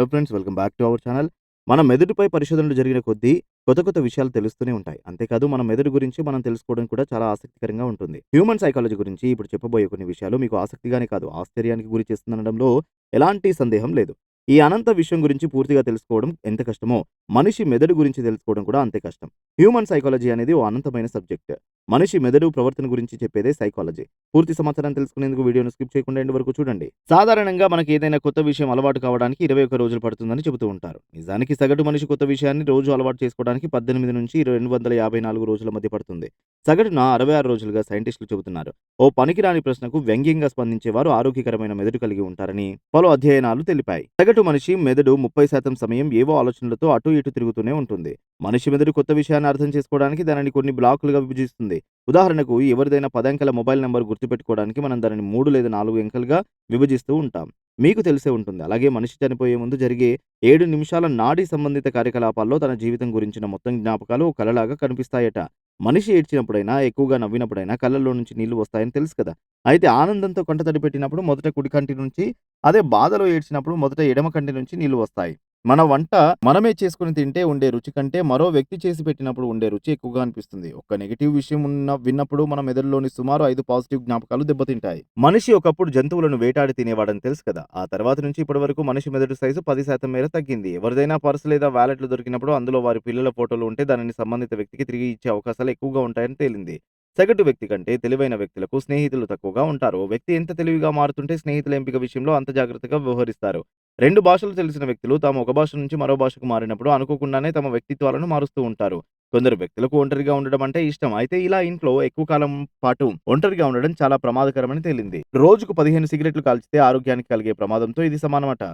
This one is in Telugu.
Hello friends welcome back to our channel. మన మెదడుపై పరిశోధనలు జరిగిన కొద్దీ కొత్త కొత్త విషయాలు తెలుస్తూనే ఉంటాయి. అంతేకాదు మన మెదడు గురించి మనం తెలుసుకోవడం కూడా చాలా ఆసక్తికరంగా ఉంటుంది. హ్యూమన్ సైకాలజీ గురించి ఇప్పుడు చెప్పబోయే కొన్ని విషయాలు మీకు ఆసక్తిగానే కాదు ఆశ్చర్యానికి గురి చేస్తుందనడంలో ఎలాంటి సందేహం లేదు. ఈ అనంత విషయం గురించి పూర్తిగా తెలుసుకోవడం ఎంత కష్టమో మనిషి మెదడు గురించి తెలుసుకోవడం కూడా అంతే కష్టం. హ్యూమన్ సైకాలజీ అనేది ఓ అనంతమైన సబ్జెక్ట్. మనిషి మెదడు ప్రవర్తన గురించి చెప్పేదే సైకాలజీ. పూర్తి సమాచారం తెలుసుకునేందుకు వీడియోను స్కిప్ చేయకుండా ఎండ్ వరకు చూడండి. సాధారణంగా మనకి ఏదైనా కొత్త విషయం అలవాటు కావడానికి ఇరవై ఒక్క రోజులు పడుతుందని చెబుతూ ఉంటారు. నిజానికి సగటు మనిషి కొత్త విషయాన్ని రోజు అలవాటు చేసుకోవడానికి పద్దెనిమిది నుంచి రెండు వందల యాభై నాలుగు రోజుల మధ్య పడుతుంది. సగటున అరవై ఆరు రోజులుగా సైంటిస్టులు చెబుతున్నారు. ఓ పనికిరాని ప్రశ్నకు వ్యంగ్యంగా స్పందించేవారు ఆరోగ్యకరమైన మెదడు కలిగి ఉంటారని పలు అధ్యయనాలు తెలిపాయి. సగటు మనిషి మెదడు ముప్పై శాతం సమయం ఏవో ఆలోచనలతో అటు ఇటు తిరుగుతూనే ఉంటుంది. మనిషి మెదడు కొత్త విషయాన్ని అర్థం చేసుకోవడానికి దానిని కొన్ని బ్లాకులుగా విభజిస్తుంది. ఉదాహరణకు ఎవరిదైనా పదంకెల మొబైల్ నెంబర్ గుర్తుపెట్టుకోవడానికి మనం దానిని మూడు లేదా నాలుగు ఎంకలుగా విభజిస్తూ ఉంటాం. మీకు తెలిసే ఉంటుంది. అలాగే మనిషి చనిపోయే ముందు జరిగే ఏడు నిమిషాల నాడీ సంబంధిత కార్యకలాపాల్లో తన జీవితం గురించిన మొత్తం జ్ఞాపకాలు ఓ కలలాగా కనిపిస్తాయట. మనిషి ఏడ్చినప్పుడైనా ఎక్కువగా నవ్వినప్పుడైనా కళ్ళల్లో నుంచి నీళ్ళు వస్తాయని తెలుసు కదా. అయితే ఆనందంతో కంట తడి పెట్టినప్పుడు మొదట కుడి కంటి నుంచి అదే బాధలో ఏడ్చినప్పుడు మొదట ఎడమ కంటి నుంచి నీళ్ళు వస్తాయి. మన వంట మనమే చేసుకుని తింటే ఉండే రుచి కంటే మరో వ్యక్తి చేసి పెట్టినప్పుడు ఉండే రుచి ఎక్కువగా అనిపిస్తుంది. ఒక నెగిటివ్ విషయం ఉన్న విన్నప్పుడు మన మెదడులోని సుమారు ఐదు పాజిటివ్ జ్ఞాపకాలు దెబ్బతింటాయి. మనిషి ఒకప్పుడు జంతువులను వేటాడి తినేవాడని తెలుసు కదా. ఆ తర్వాత నుంచి ఇప్పటి వరకు మనిషి మెదడు సైజు పది శాతం మేర తగ్గింది. ఎవరిదైనా పర్స్ లేదా వ్యాలెట్లు దొరికినప్పుడు అందులో వారి పిల్లల ఫోటోలు ఉంటే దానిని సంబంధిత వ్యక్తికి తిరిగి ఇచ్చే అవకాశాలు ఎక్కువగా ఉంటాయని తేలింది. సగటు వ్యక్తి కంటే తెలివైన వ్యక్తులకు స్నేహితులు తక్కువగా ఉంటారు. వ్యక్తి ఎంత తెలివిగా మారుతుంటే స్నేహితుల ఎంపిక విషయంలో అంత జాగ్రత్తగా వ్యవహరిస్తారు. రెండు భాషలు తెలిసిన వ్యక్తులు తాము ఒక భాష నుంచి మరో భాషకు మారినప్పుడు అనుకోకుండానే తమ వ్యక్తిత్వాలను మారుస్తూ ఉంటారు. కొందరు వ్యక్తులకు ఒంటరిగా ఉండడం అంటే ఇష్టం. అయితే ఇలా ఇంట్లో ఎక్కువ కాలం పాటు ఒంటరిగా ఉండడం చాలా ప్రమాదకరమని తేలింది. రోజుకు పదిహేను సిగరెట్లు కాల్చితే ఆరోగ్యానికి కలిగే ప్రమాదంతో ఇది సమానమట.